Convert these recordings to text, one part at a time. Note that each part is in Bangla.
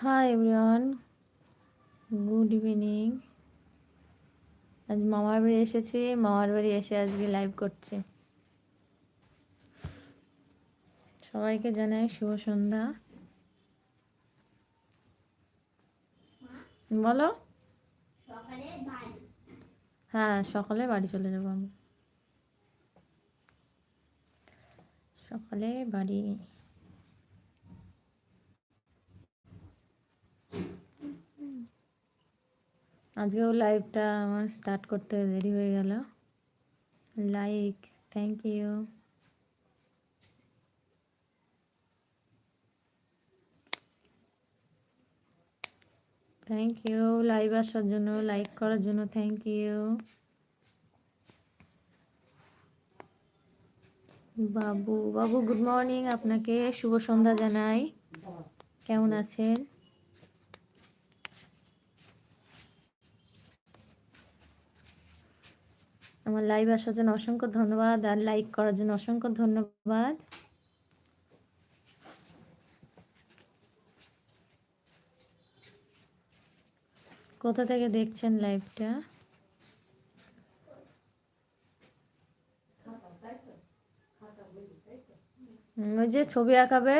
হাই এভরিওয়ান গুড ইভিনিং আজ মামার বাড়ি এসেছি। মামার বাড়ি এসে আজকে লাইভ করছি। সবাইকে জানাই শুভ সন্ধ্যা। বলো। হ্যাঁ সকালে বাড়ি চলে যাব আমি সকালে বাড়ি আজকেও লাইভটা আমার স্টার্ট করতে দেরি হয়ে গেল। Like thank you thank you live আসার জন্য লাইক করার জন্য thank you Babu Babu good morning আপনাকে। শুভ সন্ধ্যা জানাই। কেমন আছেন? আমার লাইভ আসার জন্য অসংখ্য ধন্যবাদ আর লাইক করার জন্য অসংখ্য ধন্যবাদ। কোথা থেকে দেখছেন লাইভটা ওই যে ছবি আঁকাবে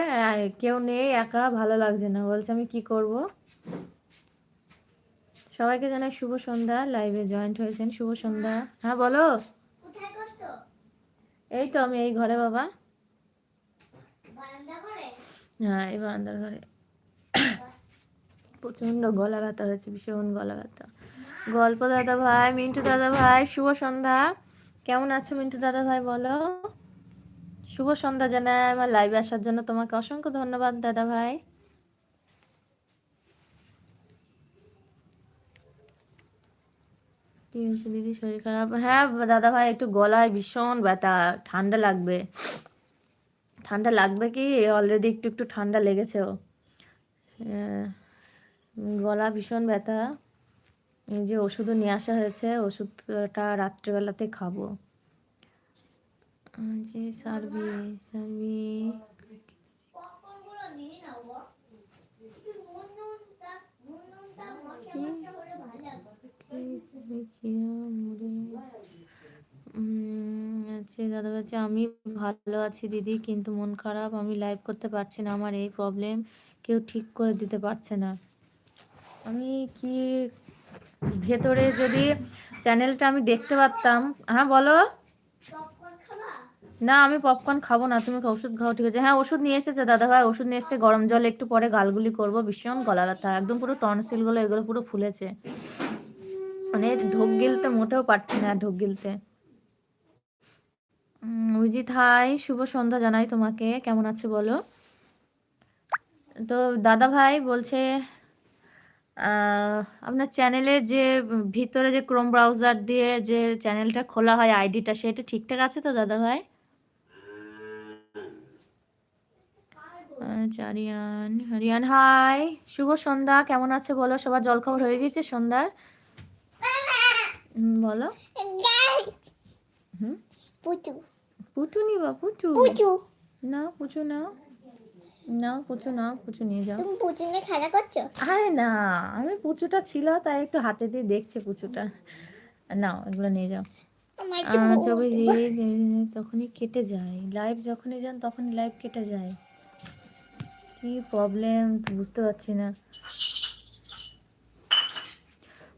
কেউ নেই একা, ভালো লাগছে না। বলছে আমি কি করব? সবাইকে জানাই শুভ সন্ধ্যা লাইভে জয়েন্ট হয়েছেন। শুভ সন্ধ্যা। হ্যাঁ বলো। এই তো আমি এই ঘরে বাবা। হ্যাঁ এই বারান্দার ঘরে। প্রচণ্ড গলা ব্যথা হয়েছে ভীষণ গলা ব্যথা গল্প দাদা ভাই মিন্টু দাদা ভাই শুভ সন্ধ্যা। কেমন আছো মিন্টু দাদা ভাই বলো? শুভ সন্ধ্যা জানাই আমার লাইভে আসার জন্য তোমাকে অসংখ্য ধন্যবাদ দাদা ভাই। দিদি শরীর খারাপ। হ্যাঁ দাদা ভাই একটু গলায় ভীষণ ব্যথা ঠান্ডা লাগবে। ঠান্ডা লাগবে কি? অলরেডি একটু একটু ঠান্ডা লেগেছেও গলা ভীষণ ব্যথা। এই যে ওষুধও নিয়ে আসা হয়েছে ওষুধটা রাত্রেবেলাতে খাব। যে সার্ভি সার্ভি আচ্ছা দাদা বলছে আমি ভালো আছি দিদি, কিন্তু মন খারাপ, আমি লাইভ করতে পারছি না, আমার এই প্রবলেম কেউ ঠিক করে দিতে পারছে না। আমি কি ভেতরে যদি চ্যানেলটা আমি দেখতে পারতাম হ্যাঁ বলো। না, আমি পপকর্ন খাব না, তুমি ওষুধ খাও, ঠিক আছে। হ্যাঁ ওষুধ নিয়ে এসেছে দাদা ভাই ওষুধ নিয়ে এসেছে, গরম জল একটু পরে গালগুলি করব, ভীষণ গলা ব্যথা, একদম পুরো টনসিলগুলো এগুলো পুরো ফুলেছে। মানে ঢোক গিলতে মোটেও পারছি না ঢোক গিলতে। অভিজিৎ, হাই, শুভ সন্ধ্যা জানাই তোমাকে। কেমন আছে বলো? তো দাদা ভাই বলছে আপনার চ্যানেলের যে ভিতরে যে ক্রোম ব্রাউজার দিয়ে যে চ্যানেলটা খোলা হয় আইডিটা, সেটা ঠিকঠাক আছে তো দাদা ভাই? আচ্ছা হাই, শুভ সন্ধ্যা। কেমন আছে বলো? সবার জলখাবার হয়ে গেছে সন্ধ্যার? বলো। হুম? পুচু। পুচু নিবা পুচু? পুচু। না পুচু না নাও পুচু নাও পুচু নিয়ে যাও। তুমি পুচু নিয়ে খেলা করছ? আরে না আমি পুচুটা ছিল তাই একটু হাতে দিয়ে দেখছে পুচুটা। নাও এগুলো নিয়ে যাও। ছবি তখনই কেটে যায়। লাইভ যখনই যান তখনই লাইভ কেটে যায়। কি প্রবলেম বুঝতে পারছি না।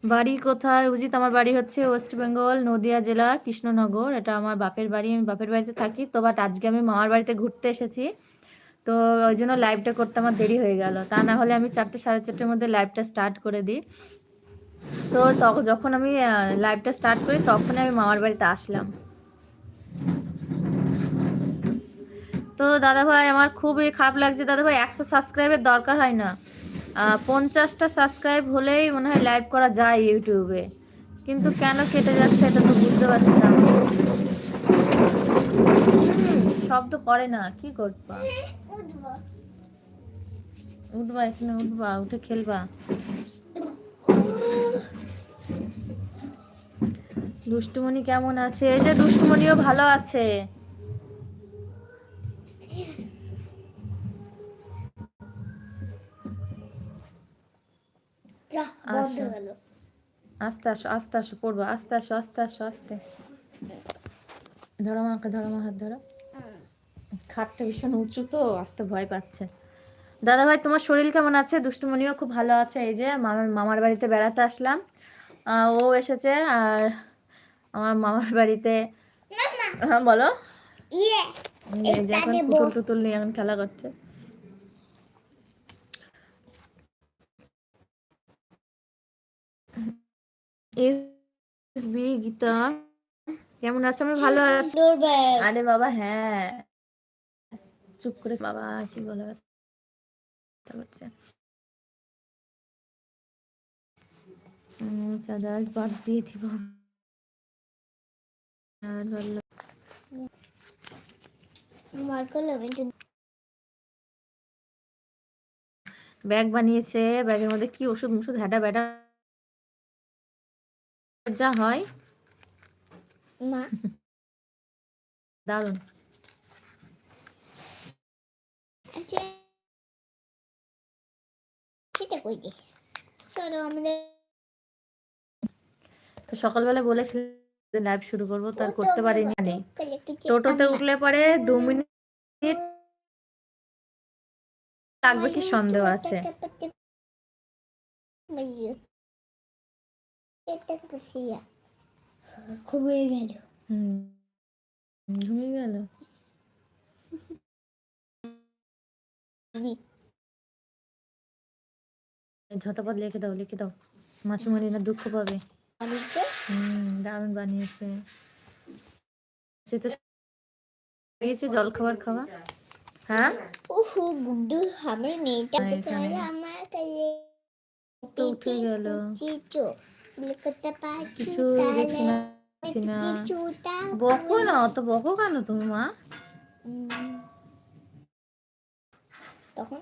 বাড়ি কোথায়? উজিত আমার বাড়ি হচ্ছে ওয়েস্ট বেঙ্গল, নদিয়া জেলা, কৃষ্ণনগর। এটা আমার বাপের বাড়ি, আমি বাপের বাড়িতে থাকি। তো বাট আজকে আমি মামার বাড়িতে ঘুরতে এসেছি। তো ওই জন্য লাইভটা করতে আমার দেরি হয়ে গেল। তা না হলে আমি চারটে সাড়ে চারটের মধ্যে লাইভটা স্টার্ট করে দিই। তো যখন আমি লাইভটা স্টার্ট করি তখন আমি মামার বাড়িতে আসলাম। তো দাদা ভাই আমার খুবই খারাপ লাগছে। দাদা ভাই একশো সাবস্ক্রাইবের দরকার হয় না। পঞ্চাশটা সাবস্ক্রাইব হলেই মনে হয় লাইভ করা যায় ইউটিউবে। কিন্তু কেন কেটে যাচ্ছে এটা তো বুঝতে পারছি না শব্দ করে না, কি করবা? উঠবা এখানে, উঠবা, উঠে খেলবা। দুষ্টুমণি কেমন আছে? এই যে দুষ্টুমণিও ভালো আছে। আসো। আস্তে আসো আস্তে আসো পড়ব। আস্তে আসো আস্তে আসো আস্তে। ধরো আমাকে ধরো আমার হাত ধরো। খাটটা ভীষণ উঁচু তো আসতে ভয় পাচ্ছে। দাদা ভাই তোমার শরীর কেমন আছে? দুষ্টুমণিও খুব ভালো আছে এই যে মামার মামার বাড়িতে বেড়াতে আসলাম। ও এসেছে আর আমার মামার বাড়িতে হ্যাঁ বলো। ইয়ে। পুতুল টুতুল নিয়ে এখন খেলা করছে। এসবি গীতা। কেমন আছো? আমি ভালো আছি। আরে বাবা হ্যাঁ। চুপ করে বাবা কি বলে করছে উম, বাদ দিয়েছি বাবা আর ভালো ব্যাগ বানিয়েছে। ব্যাগের মধ্যে কি ওষুধ মুষুধ হ্যাডা ব্যাডা যা হয়। মা। দারুণ। আচ্ছা। তো সকালবেলা বলেছিলাম লাইভ শুরু করব তার করতে পারিনি। নেই টোটোতে উঠলে পরে দু মিনিট লাগবে কি সন্দেহ আছে। ঘুমিয়ে গেল হুম ঘুমিয়ে গেল ঝটাপট লিখে দাও লিখে দাও না দুঃখ পাবে হুম দারুণ বানিয়েছে সে তো জল খাবার খাওয়া হ্যাঁ ওহো গুড্ডু আমার মেয়েটা আমার কাছে উঠে গেল কিছু দেখছি না বকো না অত বকো কেন তুমি মা? তখন